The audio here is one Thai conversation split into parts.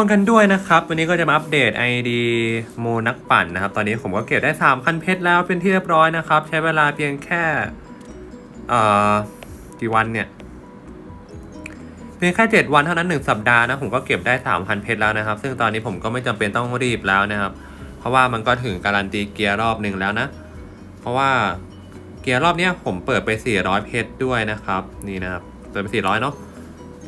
คนกันด้วยนะครับ วันนี้ก็จะมาอัปเดต ID โมนักปั่นนะครับ ตอนนี้ผมก็เก็บได้3,000เพชรแล้วเป็นที่เรียบร้อยนะครับ ใช้เวลาเพียงแค่ เอ่อ กี่วันเนี่ย เพียงแค่ 7 วันเท่านั้น 1 สัปดาห์นะ ผมก็เก็บได้3,000เพชรแล้วนะครับ ซึ่งตอนนี้ผมก็ไม่จำเป็นต้องรีบแล้วนะครับ เพราะว่ามันก็ถึงการันตีเกียร์รอบหนึ่งแล้วนะ เพราะว่าเกียร์รอบเนี้ยผมเปิดไป 400 เพชรด้วยนะครับ นี่นะครับ เปิดไป 400 เนาะ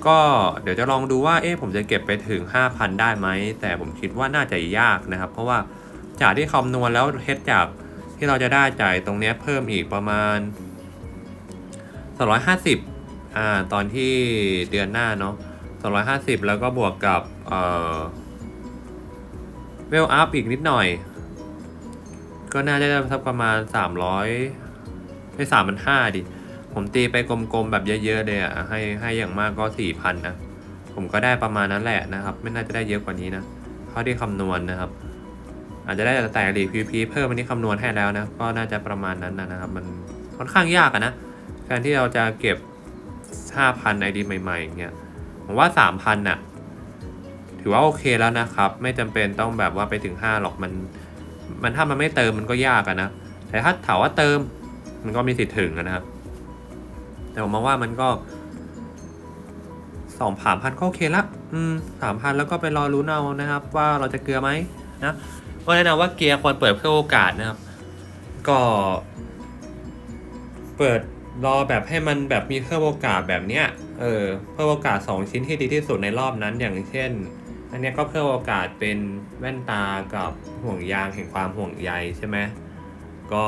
ก็เดี๋ยวจะลองดูว่าเอ๊ะผมจะเก็บไปถึง 5,000 ได้ไหม แต่ผมคิดว่าน่าจะยากนะครับ เพราะว่าจากที่คำนวณแล้วเทสจากที่เราจะได้จ่ายตรงเนี้ยเพิ่มอีกประมาณ250อ่าตอนที่เดือนหน้าเนาะ250 แล้วก็บวกกับเอ่อเวลอัพอีกนิดหน่อย ก็น่าจะได้สักประมาณ 300ไม่3,500ดิ ผมตีไปกลมๆแบบเยอะๆเลยอะให้ให้อย่างมากก็สี่พันนะ ผมก็ได้ประมาณนั้นแหละนะครับ ไม่น่าจะได้เยอะกว่านี้นะเท่าที่คำนวณนะครับ อาจจะได้แต่หลีพีพีเพิ่มอันนี้คำนวณให้แล้วนะ ก็น่าจะประมาณนั้นนะครับ มันค่อนข้างยากะนะการที่เราจะเก็บห้าพันไอดีใหม่ๆอย่างเงี้ยผมว่าสามพันน่ะถือว่าโอเคแล้วนะครับ ไม่จำเป็นต้องแบบว่าไปถึงห้าหรอกมันมันถ้ามันไม่เติมมันก็ยากอะนะ แต่ถ้าถามว่าเติมมันก็มีสิทธิ์ถึงนะครับ แต่ผมมองว่ามันก็สองผ่านพันก็โอเคละอืมสามพันแล้วก็ไปรอรู้นเอานะครับ ว่าเราจะเกลือไหมนะก็แนะนำว่าเกียร์ควรเปิดเพื่อโอกาสนะครับ ก็ เปิดรอแบบให้มันแบบมีเพิ่มโอกาสแบบเนี้ย เออ เพิ่มโอกาส 2 ชิ้นที่ดีที่สุดในรอบนั้น อย่างเช่น อันเนี้ยก็เพิ่มโอกาสเป็นแว่นตากับห่วงยางแห่งความห่วงใยใช่ไหม ก็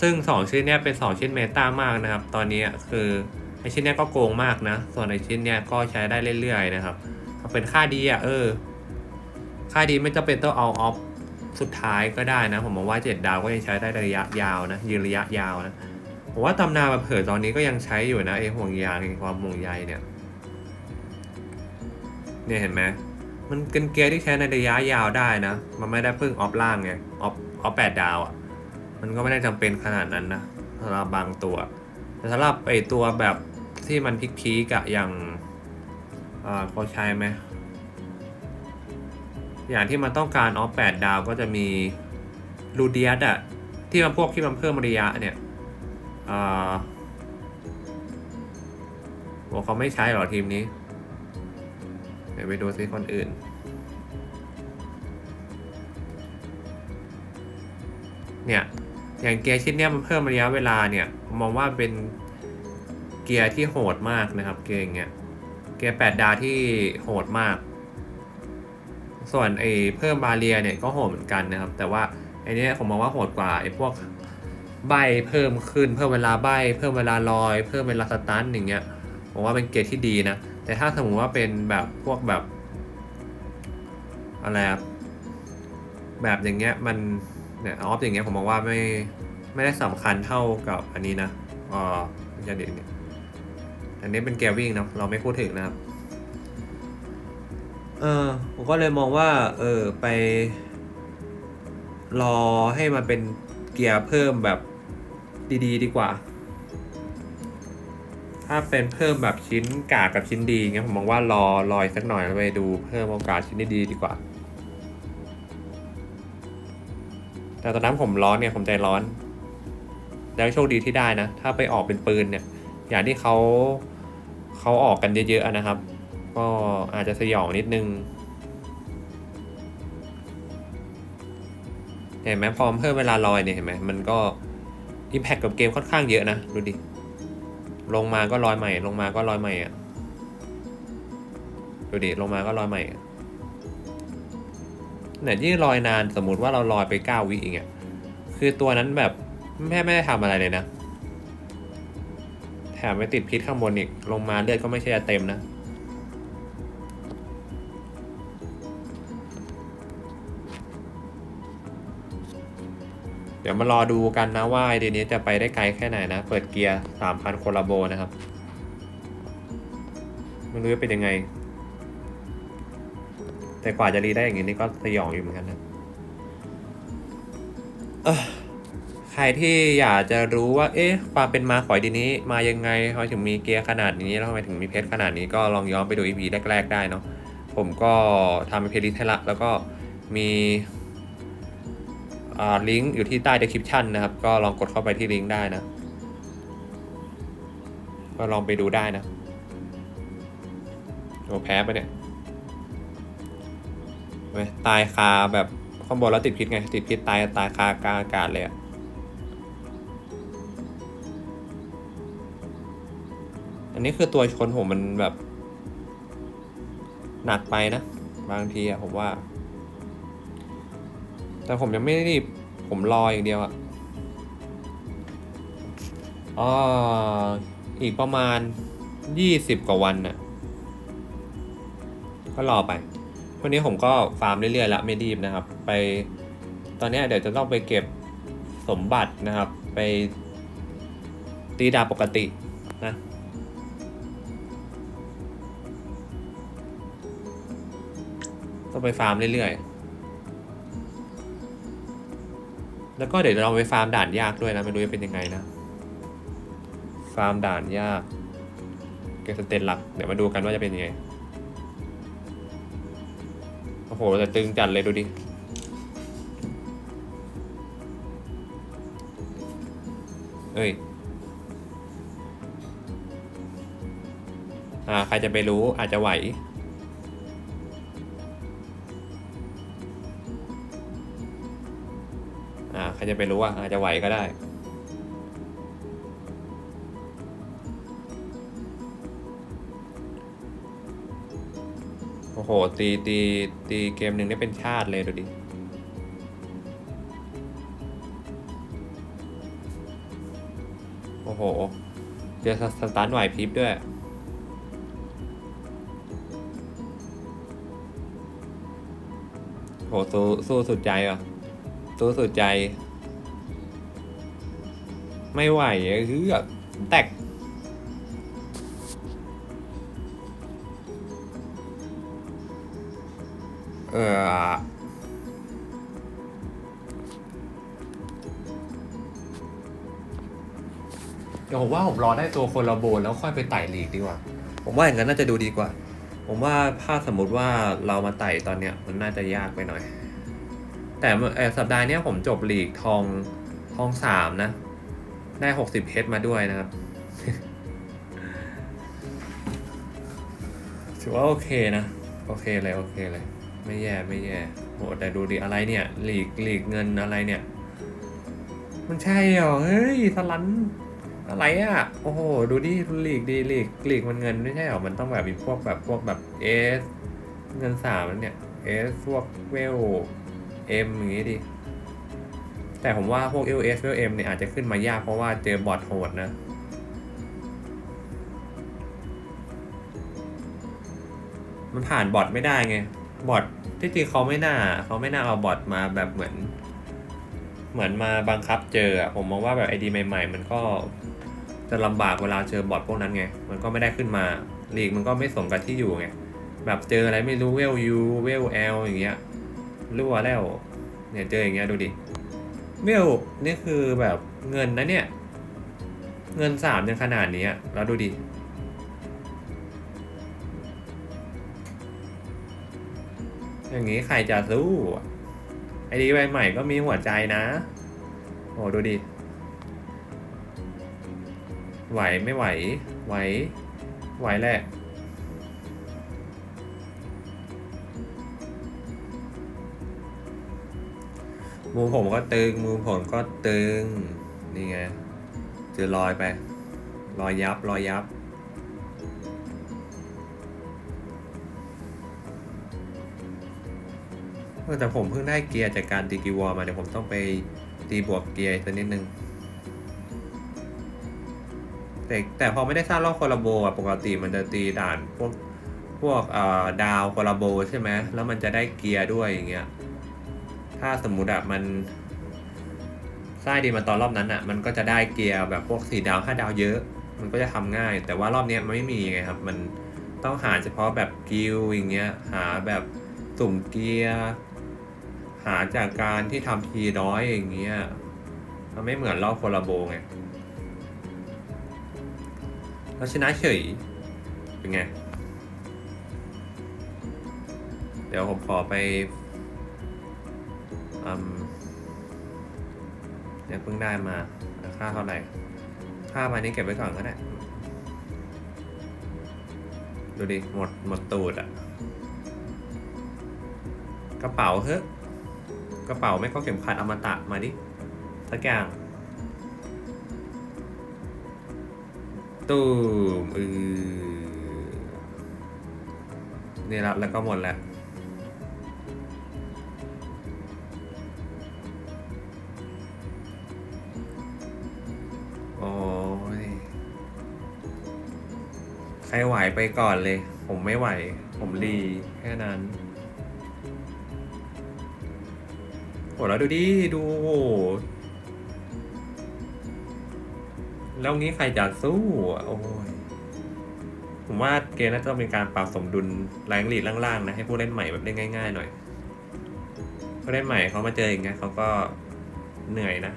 ซึ่ง 2 ชิ้นเนี้ยเป็น 2 ชิ้นเมตามากนะครับ ตอนนี้คือไอชิ้นเนี้ยก็โกงมากนะ ส่วนไอชิ้นเนี้ยก็ใช้ได้เรื่อยๆนะครับเอาเป็นค่าดีอะเออ ค่าดีไม่จำเป็นต้องเอาออฟสุดท้ายก็ได้นะ ผมมองว่า 7 ดาวก็ยังใช้ได้ระยะยาวนะยืนระยะยาวนะผมว่าตำนานแบบเผยตอนนี้ก็ยังใช้อยู่นะไอห่วงยางแห่งความห่วงใยเนี่ยเนี่ยเห็นไหมมันเป็นเกียร์ที่ใช้ในระยะยาวได้นะ มันไม่ได้เพิ่งออฟล่างไงออฟออฟแปดดาวอะ่ะ มันก็ไม่ได้จำเป็นขนาดนั้นนะสำหรับบางตัว แต่สำหรับไอตัวแบบที่มันพีกๆอะอย่างอ่าเขาใช้ไหมอย่างที่มันต้องการออฟแปดดาวก็จะมีลูเดียสอะที่มันพวกที่มันเพิ่มระยะเนี่ยอ่าบอกเขาไม่ใช้หรอทีมนี้ เดี๋ยวไปดูซิคนอื่น เนี่ย อย่างเกียร์ชิ้นเนี้ยมันเพิ่มระยะเวลาเนี่ยผมมองว่าเป็นเกียร์ที่โหดมากนะครับ เกียร์อย่างเงี้ยเกียร์แปดดาวที่โหดมาก ส่วนไอ้เพิ่มบาเรียเนี่ยก็โหดเหมือนกันนะครับ แต่ว่าไอ้เนี้ยผมมองว่าโหดกว่าไอ้พวกใบเพิ่มขึ้น เพิ่มเวลาใบ เพิ่มเวลาลอย เพิ่มเวลาสตาร์ทอย่างเงี้ยผมว่าเป็นเกียรดที่ดีนะแต่ถ้าสมมติว่าเป็นแบบพวกแบบอะไรแบบอย่างเงี้ยมัน เนี่ยออฟอย่างเงี้ยผมมองว่าไม่ไม่ได้สำคัญเท่ากับอันนี้นะอ๋อไม่ใช่เด็กเนี่ยอันนี้เป็นแกวิ่งนะเราไม่พูดถึงนะครับ เออผมก็เลยมองว่า เออไป รอให้มันเป็นเกียร์เพิ่มแบบดีๆดีกว่า ถ้าเป็นเพิ่มแบบชิ้นกากกับชิ้นดีเงี้ยผมมองว่ารอรอยสักหน่อยแล้วไปดูเพิ่มโอกาสชิ้นดีๆดีกว่า แต่ตอนนั้นผมร้อนเนี่ยผมใจร้อน แล้วโชคดีที่ได้นะ ถ้าไปออกเป็นปืนเนี่ย อย่างที่เขาเขาออกกันเยอะๆนะครับ ก็อาจจะสยองนิดนึงเห็นไหมพอเพิ่มเวลาลอยเนี่ยเห็นไหมมันก็อิมแพคกับเกมค่อนข้างเยอะนะ ดูดิ ลงมาก็ลอยใหม่ ลงมาก็ลอยใหม่อะ ดูดิ ลงมาก็ลอยใหม่อะ เนี่ยยิ่งลอยนานสมมติว่าเราลอยไปเก้าวิอย่างเงี้ยคือตัวนั้นแบบแม่ไม่ได้ทำอะไรเลยนะ แถมไปติดพิษข้างบนอีก ลงมาเลือดก็ไม่ใช่จะเต็มนะ เดี๋ยวมารอดูกันนะว่าไอเดียนี้จะไปได้ไกลแค่ไหนนะ เปิดเกียร์สามพันโคลาโบนะครับ ไม่รู้จะเป็นยังไง แต่กว่าจะรีได้อย่างนี้นี่ก็สยองอยู่เหมือนกันนะใครที่อยากจะรู้ว่า เอ๊ะ ความเป็นมาของไอเดีนี้ มายังไงทำไมถึงมีเกียร์ขนาดนี้แล้วทำไมถึงมีเพชรขนาดนี้ก็ลองย้อนไปดู EP แรก ๆ ได้เนาะผมก็ทำเป็นเพลย์ลิสต์ให้ละแล้วก็มีลิงก์อยู่ที่ใต้ description นะครับ ก็ลองกดเข้าไปที่ลิงก์ได้นะ ก็ลองไปดูได้นะโอ้แพ้ไปะเนี่ย ไหมตายคาแบบข้างบนแล้วติดพิษไง ติดพิษตายตายคากลางอากาศเลยอะอันนี้คือตัวชนผมมันแบบ หนักไปนะ บางทีอะผมว่า แต่ผมยังไม่ได้รีบ ผมรออย่างเดียวอะอ๋ออีกประมาณยี่สิบกว่าวันน่ะ ก็รอไป วันนี้ผมก็ฟาร์มเรื่อยๆละไม่รีบนะครับ ไปตอนนี้เดี๋ยวจะต้องไปเก็บสมบัตินะครับ ไปตีดาบปกตินะต้องไปฟาร์มเรื่อยๆ แล้วก็เดี๋ยวเราไปฟาร์มด่านยากด้วยนะไม่รู้จะเป็นยังไงนะ ฟาร์มด่านยาก เก็บสเตนหลัก เดี๋ยวมาดูกันว่าจะเป็นยังไง หแต่ตึงจัดเลยดูดิ เอ้ย อ่า ใครจะไปรู้อาจจะไหว อ่า ใครจะไปรู้ว่าอาจจะไหวก็ได้ อ้โห ตีตีตีเกมหนึ่งได้เป็นชาติเลยดูดิ โอ้โห เจอสตาร์ทไหวพริบด้วย โห สู้สู้สุดใจอะ สู้สุดใจ ไม่ไหวอะคือแบบแตก เออเดี๋ยวผมว่าผมรอได้ตัวคนละโบนแล้วค่อยไปไต่ลีกดีกว่า ผมว่าอย่างนั้นน่าจะดูดีกว่า ผมว่าถ้าสมมติว่าเรามาไต่ตอนเนี้ยมันน่าจะยากไปหน่อย แต่เอ่อสัปดาห์เนี้ยผมจบลีกทองทองสามนะ ได้หกสิบเพชรมาด้วยนะครับถือว่าโอเคนะ โอเคเลย โอเคเลย ไม่แย่ไม่แย่โหแต่ดูดิอะไรเนี่ย หลีกหลีกเงินอะไรเนี่ย มันใช่เหรอ เฮ้ยสลันอะไรอะ โอ้โห ดูดิหลีกดีหลีกหลีกมันเงินไม่ใช่เหรอ มันต้องแบบมีพวกแบบพวกแบบเอสเงินสามแล้วเนี่ยเอสพวกเวลเอ็มอย่างงี้ดิ แต่ผมว่าพวกเอลเอสเวลเอ็มเนี่ยอาจจะขึ้นมายากเพราะว่าเจอบอทโหดนะมันผ่านบอทไม่ได้ไง บอทที่จริงเขาไม่น่าเขาไม่น่าเอาบอทมาแบบเหมือน เหมือนมาบังคับเจออะผมมองว่าแบบไอดีใหม่ ๆ มันก็จะลำบากเวลาเจอบอทพวกนั้นไง มันก็ไม่ได้ขึ้นมาลีกมันก็ไม่สมกับที่อยู่ไง แบบเจออะไรไม่รู้เวลยูเวลแอลอย่างเงี้ยรั่วแล้ว เนี่ยเจออย่างเงี้ยดูดิเวลนี่คือแบบเงินนะเนี่ย เงินสามยังขนาดนี้แล้วดูดิ อย่างนี้ใครจะสู้ไอดีใบใหม่ก็มีหัวใจนะ โอ้ดูดิ ไหวไม่ไหว ไหว ไหวแหละมือผมก็ตึง มือผมก็ตึง นี่ไงจอรอยไปรอยยับรอยยับ อแต่ผมเพิ่งได้เกียร์จากการตีกีวอลมาเดี๋ยวผมต้องไปตีบวกเกียร์อีกสักนิดนึงแต่แต่พอไม่ได้สร้างรอบคอลาโบอะปกติมันจะตีด่านพวกพวกเอ่อดาวคอลาโบใช่ไหมแล้วมันจะได้เกียร์ด้วยอย่างเงี้ยถ้าสมมุติอะมันสร้างดีมาตอนรอบนั้นอะมันก็จะได้เกียร์แบบพวกสี่ดาวห้าดาวเยอะ มันก็จะทำง่าย แต่ว่ารอบเนี้ยมันไม่มีไงครับ มันต้องหาเฉพาะแบบกิลอย่างเงี้ยหาแบบสุ่มเกียร์ หาจากการที่ทำทีน้อยอย่างเงี้ยมันไม่เหมือนรอบโคลาโบไงแล้วชนะเฉยเป็นไง เดี๋ยวผมขอไปอืมเดี๋ยวเพิ่งได้มา ค่าเท่าไหร่ ค่ามานี้เก็บไว้ก่อนก็ได้ ดูดิ หมด หมดตูดอะกระเป๋าเฮ้ย กระเป๋าไม่ก็เข็มขัดอมตะมาดิสักอย่างตูมอือนี่แล้วแล้วก็หมดแล้วโอ้ยใครไหวไปก่อนเลย ผมไม่ไหว ผมรีแค่นั้น โหแล้วดูดิ ดูโอ้โหแล้วงี้ใครจะสู้ โอ้ย ผมว่าเกมน่าจะเป็นการปรับสมดุลแรงหลีดล่างๆนะ ให้ผู้เล่นใหม่แบบเล่นง่าย ๆ หน่อยผู้เล่นใหม่เขามาเจออย่างเงี้ยเขาก็เหนื่อยนะ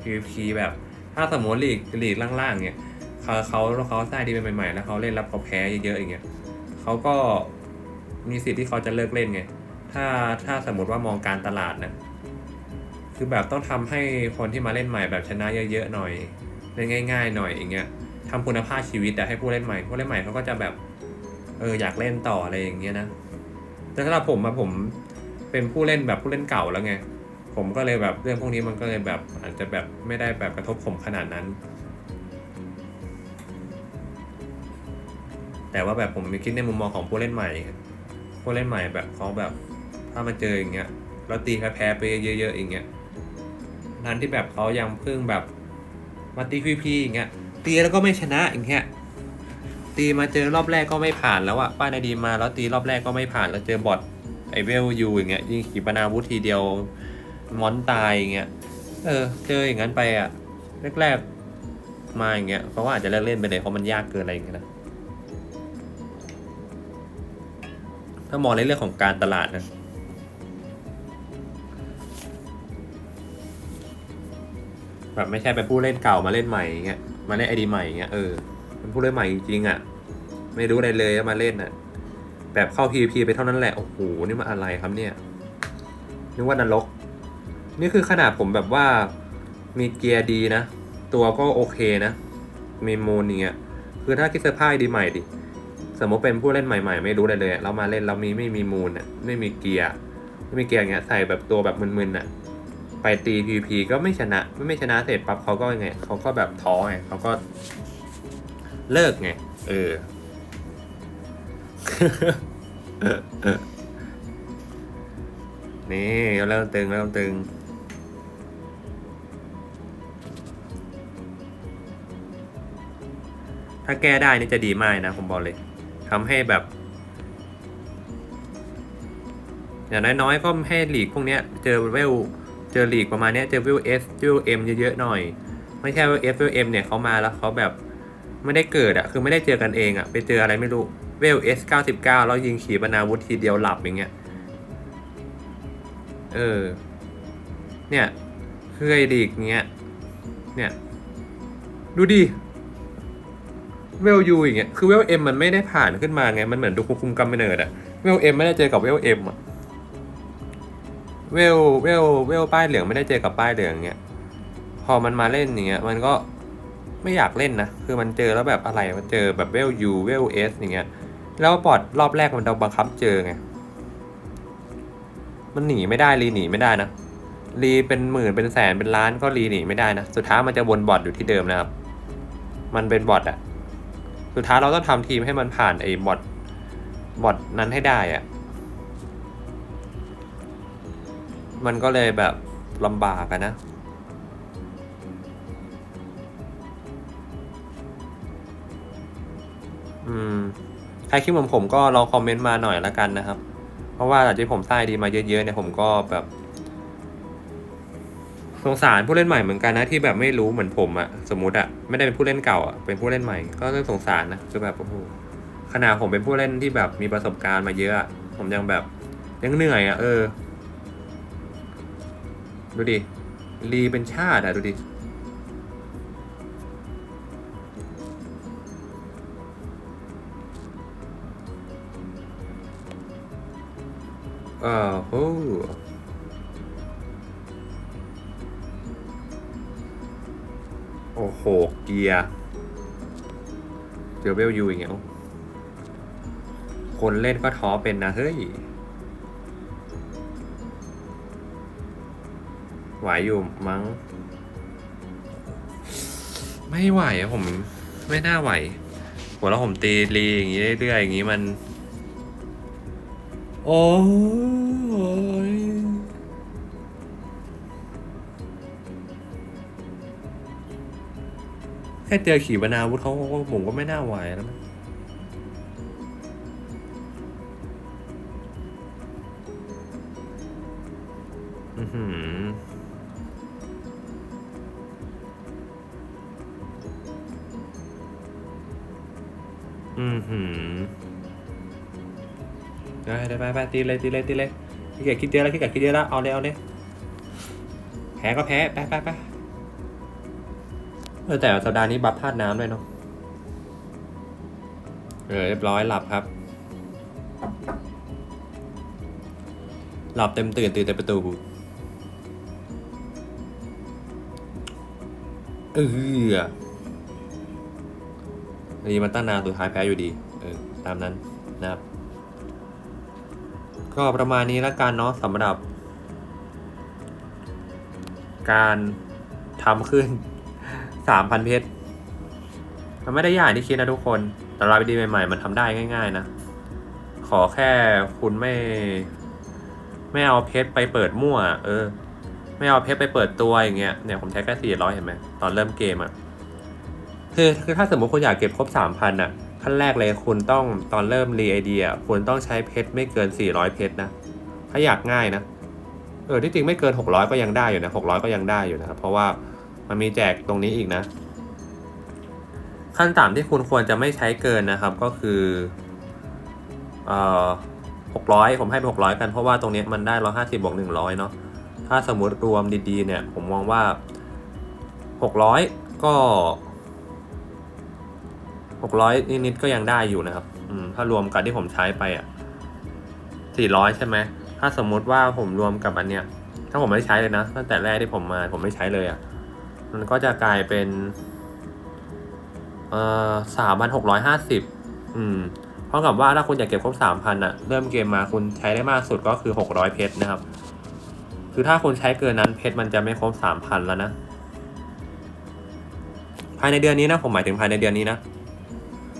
PVP แบบถ้าสมมติลีกลีกล่างๆเนี่ยเขาเขาเขาสร้างดีเป็นใหม่ๆแล้วเขาเล่นรับเขาแพ้เยอะๆอย่างเงี้ยเขาก็ มีสิทธิ์ที่เขาจะเลิกเล่นไง ถ้าถ้าสมมติว่ามองการตลาดนะ คือแบบต้องทำให้คนที่มาเล่นใหม่แบบชนะเยอะๆหน่อยเล่นง่าย ๆ หน่อยอย่างเงี้ยทำคุณภาพชีวิตแต่ให้ผู้เล่นใหม่ผู้เล่นใหม่เขาก็จะแบบเอออยากเล่นต่ออะไรอย่างเงี้ยนะ แต่สำหรับผมอะผมเป็นผู้เล่นแบบผู้เล่นเก่าแล้วไง ผมก็เลยแบบเรื่องพวกนี้มันก็เลยแบบอาจจะแบบไม่ได้แบบกระทบผมขนาดนั้น แต่ว่าแบบผมคิดในมุมมองของผู้เล่นใหม่ ผู้เล่นใหม่แบบเขาแบบ ถ้ามาเจออย่างเงี้ยแล้วตีแพ้ไปเยอะๆอย่างเงี้ยนั้นที่แบบเขายังเพิ่งแบบมาตีพีพีอย่างเงี้ยตีแล้วก็ไม่ชนะอย่างเงี้ยตีมาเจอรอบแรกก็ไม่ผ่านแล้วอะป้านาดีมาแล้วตีรอบแรกก็ไม่ผ่านแล้วเจอบอทไอเวลยูอย่างเงี้ยยิงขีปนาวุธทีเดียวมอนตายอย่างเงี้ยเออ เจออย่างนั้นไปอะแรกๆมาอย่างเงี้ยเพราะว่าอาจจะเลิกเล่นไปเลยเพราะมันยากเกินอะไรอย่างเงี้ยนะ ถ้ามองในเรื่องของการตลาดนะแบบไม่ใช่เป็นผู้เล่นเก่ามาเล่นใหม่อย่างเงี้ยมาเล่นไอดีใหม่อย่างเงี้ยเออเป็นผู้เล่นใหม่จริงๆอะ ไม่รู้อะไรเลยมาเล่นอะ แบบเข้า PVP ไปเท่านั้นแหละ โอ้โห นี่มันอะไรครับเนี่ย นึกว่านรก นี่คือขนาดผมแบบว่ามีเกียร์ดีนะ ตัวก็โอเคนะ มีมูลอย่างเงี้ย คือถ้าคิดเซอร์ไพดีใหม่ดิ สมมติเป็นผู้เล่นใหม่ ๆ ไม่รู้อะไรเลยเรามาเล่นเรามีไม่มีมูลอะไม่มีเกียร์ไม่มีเกียร์อย่างเงี้ยใส่แบบตัวแบบมึนๆอะไปตี PVP ก็ไม่ชนะไม่ไม่ชนะเสร็จปั๊บเขาก็ไงเขาก็แบบท้อไงเขาก็เลิกไงเออนี่เริ่มตึงเริ่มตึงถ้าแก้ได้นี่จะดีมากนะผมบอกเลย ทำให้แบบ อย่างน้อยๆก็ให้หลีกพวกเนี้ยเจอเวลเจอหลีกประมาณเนี้ยเจอเวลเอสเวลเอ็มเยอะๆหน่อย ไม่ใช่เวลเอสเวลเอ็มเนี่ยเขามาแล้วเขาแบบไม่ได้เกิดอะคือไม่ได้เจอกันเองอะไปเจออะไรไม่รู้เวลเอสเก้าสิบเก้าแล้วยิงขีปนาวุธทีเดียวหลับอย่างเงี้ยเออ เนี่ยคือไอ้หลีกเงี้ย เนี่ย ดูดิ เวลยูอย่างเงี้ยคือเวลเอ็มมันไม่ได้ผ่านขึ้นมาไง มันเหมือนดูคุมกำเนิดอะเวลเอ็มไม่ได้เจอกับเวลเอ็มอะเวลเวลเวลป้ายเหลืองไม่ได้เจอกับป้ายเหลืองเงี้ยพอมันมาเล่นอย่างเงี้ยมันก็ไม่อยากเล่นนะ คือมันเจอแล้วแบบอะไรมันเจอแบบเวลยูเวลเอสอย่างเงี้ย แล้วปอดรอบแรกมันเราบังคับเจอไง มันหนีไม่ได้รีหนีไม่ได้นะรีเป็นหมื่นเป็นแสนเป็นล้านก็รีหนีไม่ได้นะ สุดท้ายมันจะวนบอทอยู่ที่เดิมนะครับ มันเป็นบอทอะ สุดท้ายเราต้องทำทีมให้มันผ่านไอ้บอทบอทนั้นให้ได้อะมันก็เลยแบบลำบากอะนะอืมใครคิดเหมือนผมก็ลองคอมเมนต์มาหน่อยละกันนะครับ เพราะว่าหลังจากที่ผมสร้างดีมาเยอะๆเนี่ยผมก็แบบ สงสารผู้เล่นใหม่เหมือนกันนะที่แบบไม่รู้เหมือนผมอะสมมติอะไม่ได้เป็นผู้เล่นเก่าอะเป็นผู้เล่นใหม่ ก็เรื่องสงสารนะจะแบบโอ้โหขนาดผมเป็นผู้เล่นที่แบบมีประสบการณ์มาเยอะผมยังแบบยังเหนื่อยอะเออดูดิรีเป็นชาติอะดูดิอ้าวโห โอ้โห เกียร์เจอเวลยูอย่างเงี้ยคนเล่นก็ท้อเป็นนะ เฮ้ย ไหวอยู่มั้ง ไม่ไหวอะผม ไม่น่าไหว หัวแล้วผมตีรีอย่างงี้เรื่อยๆอย่างงี้มัน โอ้ ค่เจอขีปนาวุธเขาผมก็ไม่น่าไหวแล้วมั้งอือหืออือหือได้ได้ไปไปตีเลยตีเลยตีเลยขี้เกียจคิดเยอะแล้วขี้เกียจคิดเยอะแล้วเอาเลยเอาเลยแพ้ก็แพ้ไปไปไป ออแต่สัปดาห์นี้บัฟพลาดน้ำด้วยเนาะเออเรียบร้อยหลับครับ หลับเต็มตื่นตื่นเต็มประตูเออดีมันตั้งนานสุดท้ายแพ้อยู่ดี เออ ตามนั้นนะครับ ก็ประมาณนี้แล้วกันเนาะสำหรับ การทำขึ้น สามพันเพชร มันไม่ได้ยากที่คิดนะทุกคน แต่รายวิธีใหม่ ๆ มันทำได้ง่าย ๆ นะ ขอแค่คุณไม่ ไม่เอาเพชรไปเปิดมั่ว เออ ไม่เอาเพชรไปเปิดตัวอย่างเงี้ย เนี่ยผมใช้แค่สี่ร้อยเห็นไหมตอนเริ่มเกมอะ คือคือถ้าสมมติคุณอยากเก็บครบสามพันอะ ขั้นแรกเลยคุณต้องตอนเริ่มรีไอเดีย คุณต้องใช้เพชรไม่เกินสี่ร้อยเพชรนะ ถ้าอยากง่ายนะ เออที่จริงไม่เกินหกร้อยก็ยังได้อยู่นะหกร้อยก็ยังได้อยู่นะครับ เพราะว่า มันมีแจกตรงนี้อีกนะ ขั้นต่ำที่คุณควรจะไม่ใช้เกินนะครับก็คือเอ่อหกร้อยผมให้ไปหกร้อยกันเพราะว่าตรงนี้มันได้ร้อยห้าสิบบวกหนึ่งร้อยเนาะถ้าสมมติรวมดีๆ เนี่ย ผมมองว่าหกร้อยก็หกร้อยนิดๆก็ยังได้อยู่นะครับถ้ารวมกับที่ผมใช้ไปอะสี่ร้อยใช่ไหม ถ้าสมมุติว่าผมรวมกับอันเนี้ย ถ้าผมไม่ใช้เลยนะ ตั้งแต่แรกที่ผมมาผมไม่ใช้เลยอะ มันก็จะกลายเป็นเอ่อสามพันหกร้อยห้าสิบอืมเท่ากับว่าถ้าคุณอยากเก็บครบสามพันอะเริ่มเกมมาคุณใช้ได้มากสุดก็คือหกร้อยเพชรนะครับ คือถ้าคุณใช้เกินนั้นเพชรมันจะไม่ครบสามพันแล้วนะ ภายในเดือนนี้นะผมหมายถึงภายในเดือนนี้นะ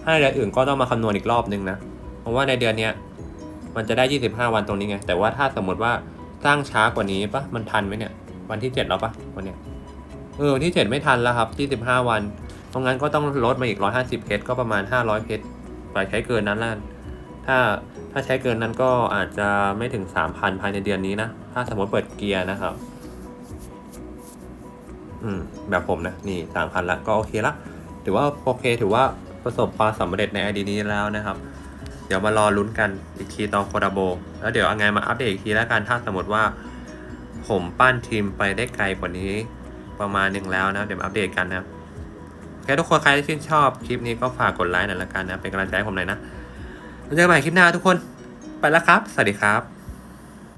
ถ้าในเดือนอื่นก็ต้องมาคำนวณอีกรอบนึงนะ เพราะว่าในเดือนเนี้ยมันจะได้25วันตรงนี้ไง แต่ว่าถ้าสมมติว่าสร้างช้ากว่านี้ปะมันทันไหมเนี่ย วันที่7แล้วปะวันเนี้ย เออวันที่ 7 ไม่ทันแล้วครับ25วันตรงนั้นก็ต้องลดมาอีก 150 เพชรก็ประมาณ 500 เพชรไปใช้เกินนั้นล้านถ้าถ้าใช้เกินนั้นก็อาจจะไม่ถึง 3,000 ภายในเดือนนี้นะ ถ้าสมมติเปิดเกียร์นะครับ อืม แบบผมนะ นี่ 3,000 ละ ก็โอเคละ ถือว่าโอเค ถือว่าประสบความสำเร็จในไอดีนี้แล้วนะครับ เดี๋ยวมารอลุ้นกันอีกทีตอนโคดาโบ แล้วเดี๋ยวเอาไงมาอัปเดตอีกทีแล้วกัน ถ้าสมมติว่า ผมปั้นทีมไปได้ไกลกว่านี้ ประมาณหนึ่งแล้วนะเดี๋ยวมาอัปเดตกันนะครับโอเคทุกคนใครที่ชื่นชอบคลิปนี้ก็ฝากกดไลค์หน่อยละกันนะเป็นกำลังใจให้ผมหน่อยนะแล้วเจอกันใหม่คลิปหน้าทุกคนไปแล้วครับ สวัสดีครับ